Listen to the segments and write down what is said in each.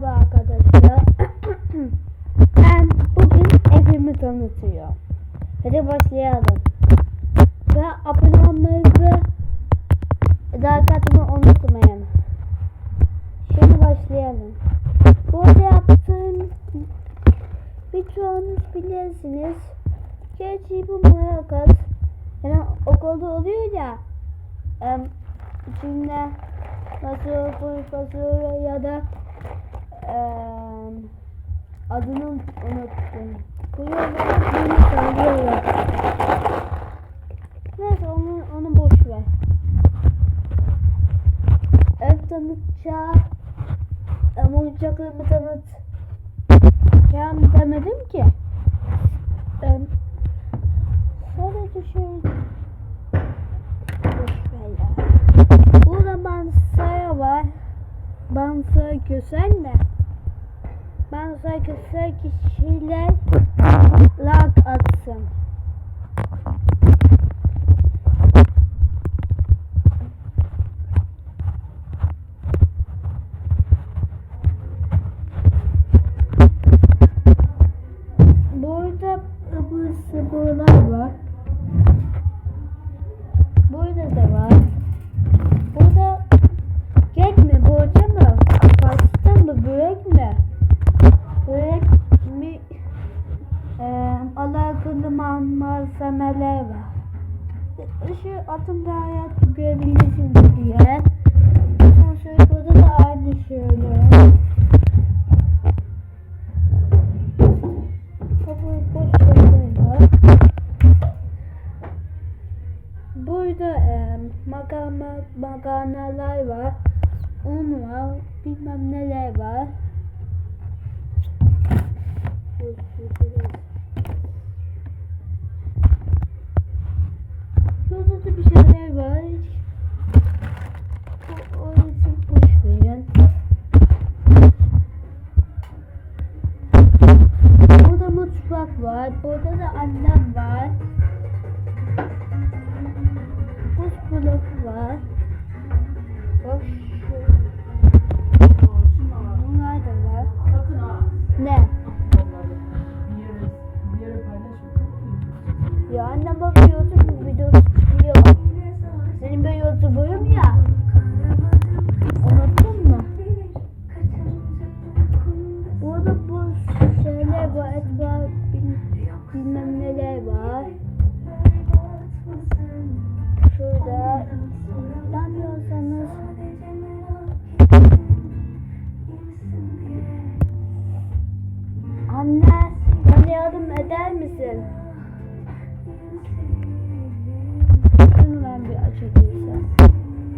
Merhaba arkadaşlar. ben bugün evimi tanıtıyorum. Hadi başlayalım. Ve abone olmayı ve like unutmayın. Şimdi başlayalım. Burada yaptığım birçoğunuz bilirsiniz. Gerçi bu makas yani okulda oluyor ya içinde nasıl profesör ya da em, adını unuttum. Bunu söylüyorlar. Neyse onu, onu boş ver. Ev tanıtacağım. Ama oyuncaklarımı tanıtacağım demedim ki. Em, sadece şöyle boş ver ya. Burada bansaya var. Bansaya güzel mi? Bansaya güzel Burada e, makarna, makarnalar var. Un var. Bilmem neler var.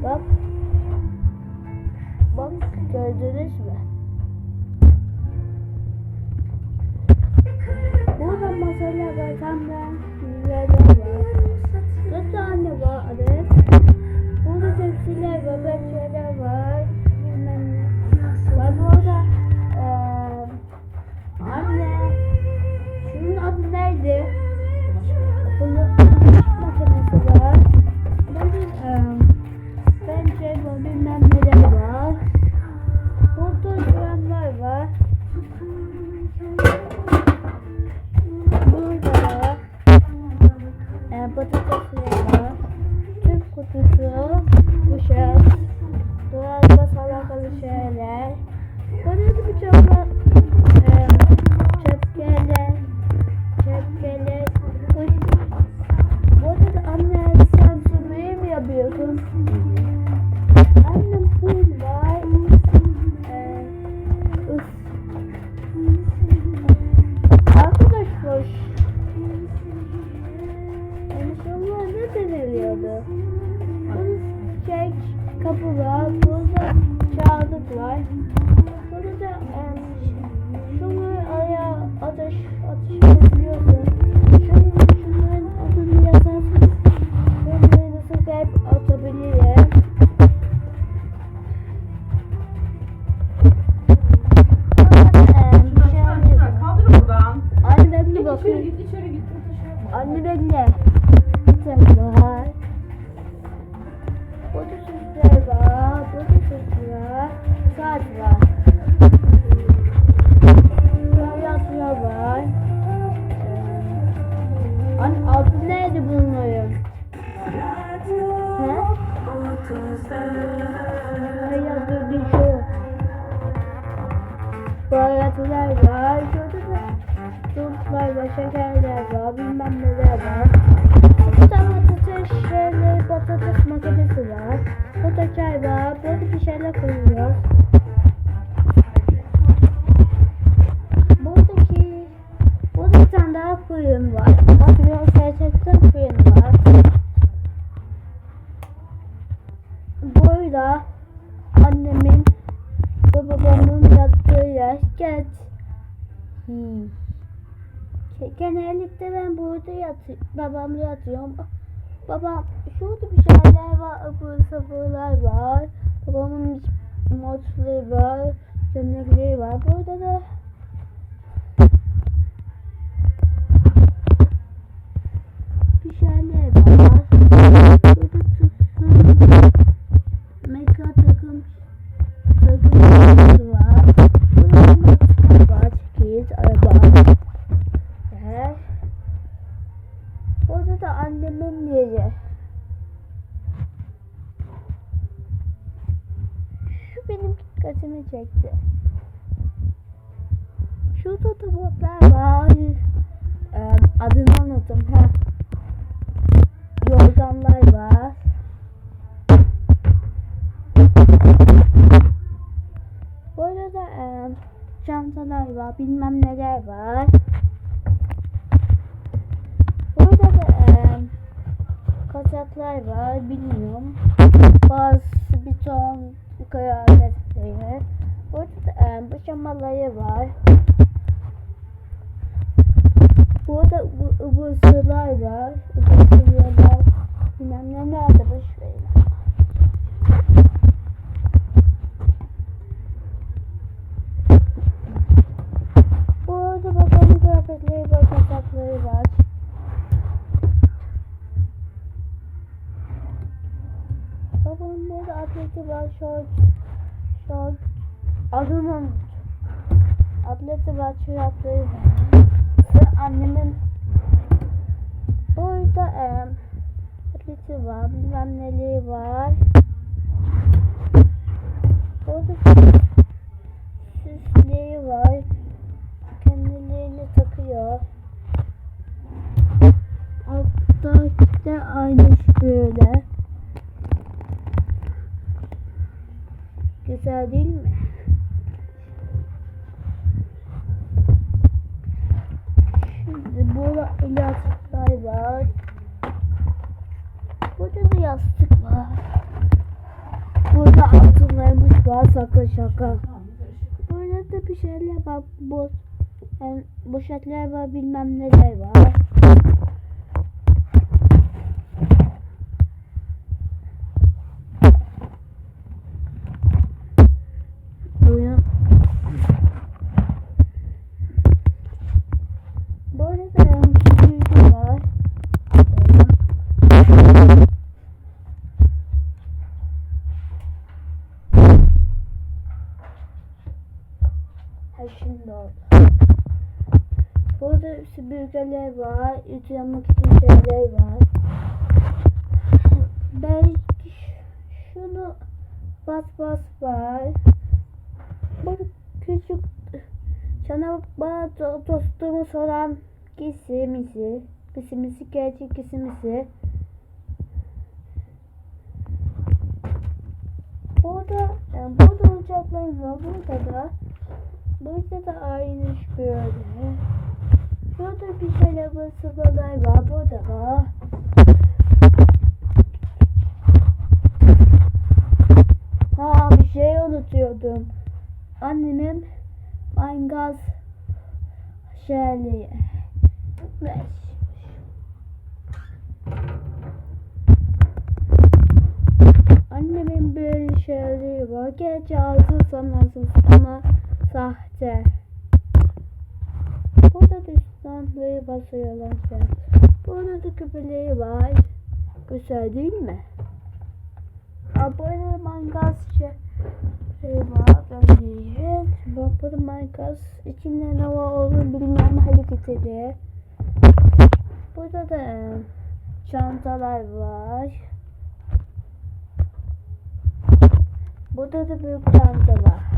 Bak. Bak gördünüz mü? Burada masalar var, sandalyeler var. Dört tane var adet. Burada tepsiler var, pencereler kapı var. Burada çağlık var. Burada um, şunu araya ateş, ateş Burada annemin ve babamın yattığı yer geç. Hmm. Ge- Genellikle ben burada yatıyorum. Babamla yatıyorum. Babam şurada bir şeyler var. Abur sabırlar var. Babamın montları var. Gömlekleri var. Burada da bir şeyler var. Annemin yeri. Şu benim dikkatimi çekti. Şurada tabaklar var. Ee, adını unuttum. Ha. Yorganlar var. Burada da e, çantalar var, bilmem neler var. Burada da e, kaçaklar var, bilmiyorum. Bazı bir ton kıyafetleri. Burada da e, bıçamaları var. Burada bu ıvırsılar var. Ivırsılar bilmem ne nerede boş verin. Burada babamın kıyafetleri var, kaçakları var. Babamın burada atleti var, şort, şort, adını unut. Atleti var, çorapları var. Ve annemin burada e, atleti var, bilmem neleri var. Burada süsleri var. Kendilerini takıyor. Altta de aynı böyle. Güzel değil mi? Şimdi burada ilaçlar var. Burada da yastık var. Burada altınlarımız var şaka şaka. Burada da bir şeyler var. Boş, yani poşetler var bilmem neler var. Buyurun. Burada da um, süpürge var. Böyle. Oldu. Burada süpürgeler var. Ütü yapmak için şeyler var. Belki şunu bas bas var. Bu küçük sana bana do- dostumu soran kisimisi. Kisimisi gerçek kisimisi. Burada, yani burada oyuncaklarım var. Burada da Burada da aynı böyle. Burada bir şeyler basılalar var. Burada da. Ha bir şey unutuyordum. Annemin mangaz şeyliği. Beş. Annemin böyle şeyleri var. Gerçi altı sanırsız ama sahte. Burada da standları basıyorlar. Burada da küpeleri var. Güzel değil mi? Aa, Burada mangas şey var. Bak burada mangas. İçinde ne var olur bilmem hareketleri. Burada da e, çantalar var. Burada da büyük çanta var.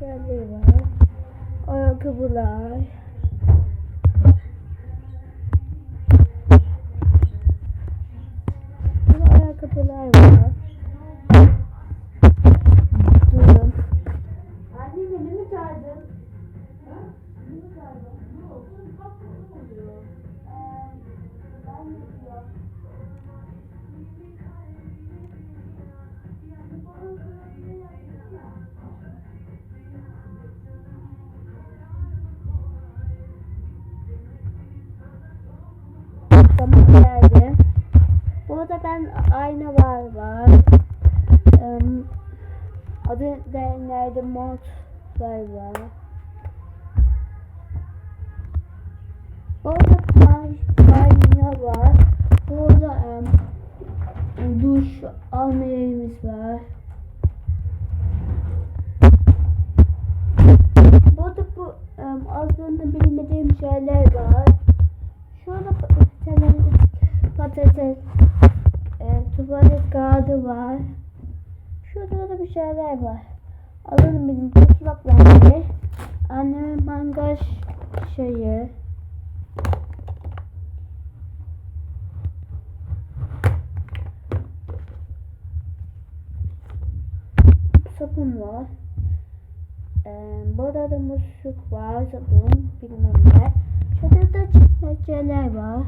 Şöyle var. Ayakkabılar. Neydi mod. Burada ay- ayna var. Burada em, duş alma var. Burada bu em, adını bilmediğim şeyler var. Şurada patates, patates e, tuvalet kağıdı var. Şurada da bir şeyler var. Bilmiyorum. Kutlak bence. Annemin mangaj şeyi. Sabun var. Ee, burada da musluk var, sabun, bilmem ne. Şurada da var.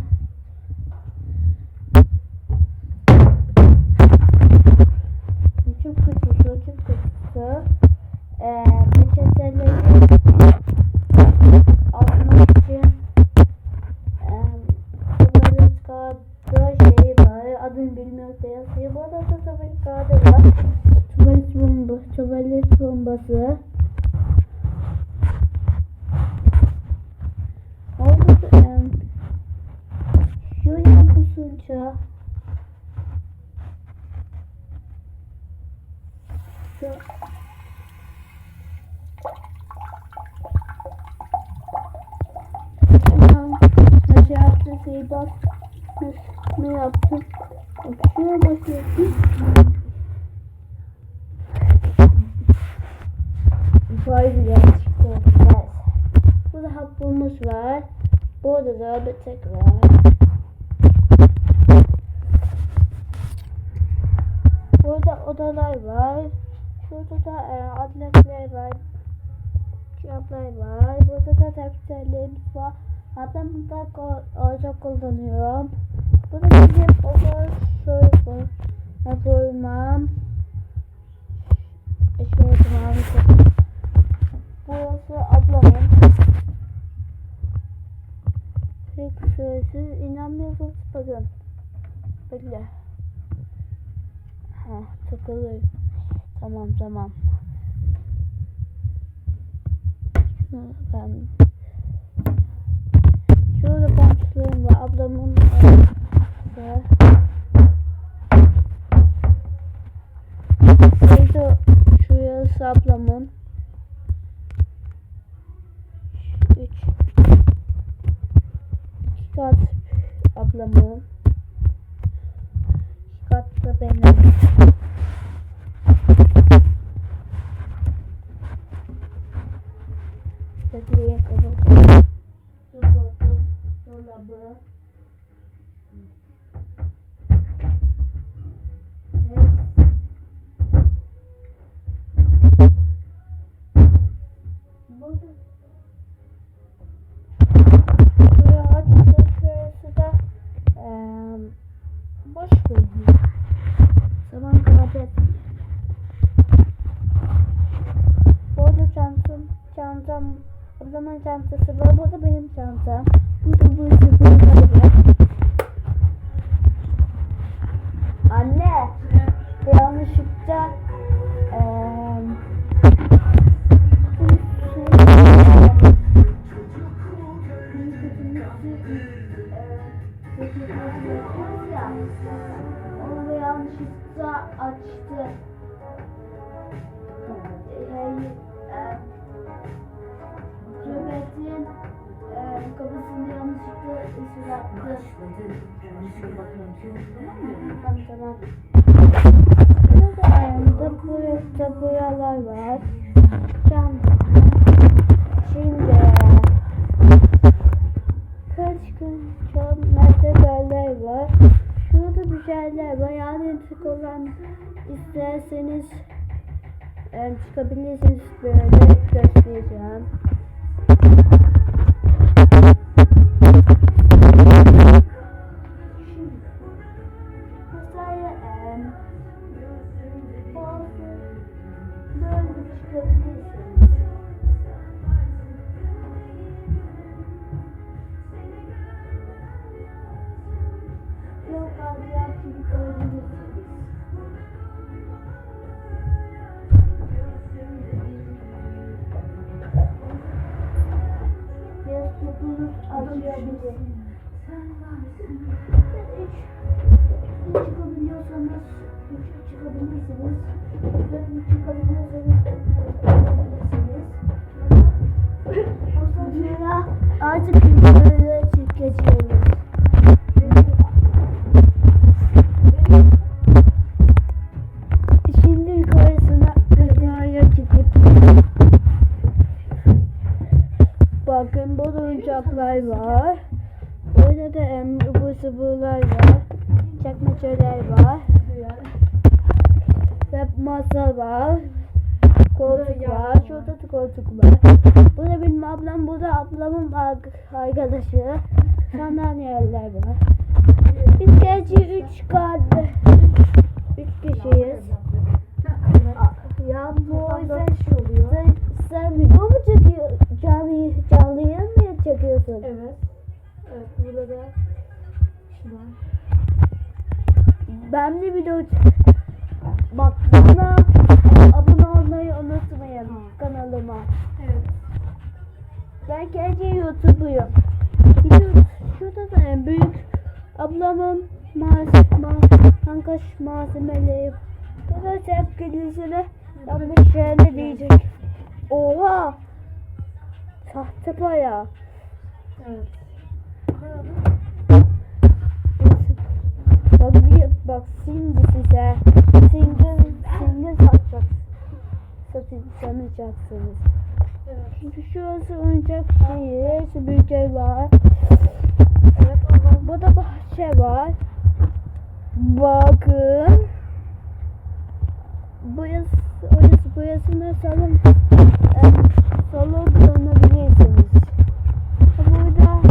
Nasıl, ne yaptın? Bak şuraya bakıyorsun. Vay bile çıktı. Neyse. Burada hapımız var. Burada da bir tek var. Burada odalar var. Şurada da e, adletler var. Kitaplar var. Burada da defterlerimiz var. Hatta ko- orada kullanıyorum. Burada bizim şöyle bu. Raporumam. Şöyle İki kat Zaman kaybet. Burada çantam, çantam, ablamın çantası var. Burada benim çantam. Burada bu araba. Anne, yanlışlıkla ayakkabısını yanlışlıkla ısır attı. Tamam tamam. Burada ayağımda burada buralar var. Çanta. Şimdi kaç gün çömlerde yerler var. Şurada bir şeyler var. Yani tık olan isterseniz çıkabilirsiniz böyle göstereceğim. Bak bir bak şimdi size single single satacak satın sanacaksınız. Evet. Çünkü şurası oyuncak şeyi, şu şey büyük var. Evet, ama bu da bahçe var. Bakın. Burası, orası, burasını salon, e, salon kullanabilirsiniz burada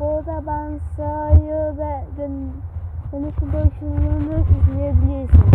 burada ben sayı ve gün, dönüşü boşluğunu izleyebilirsiniz.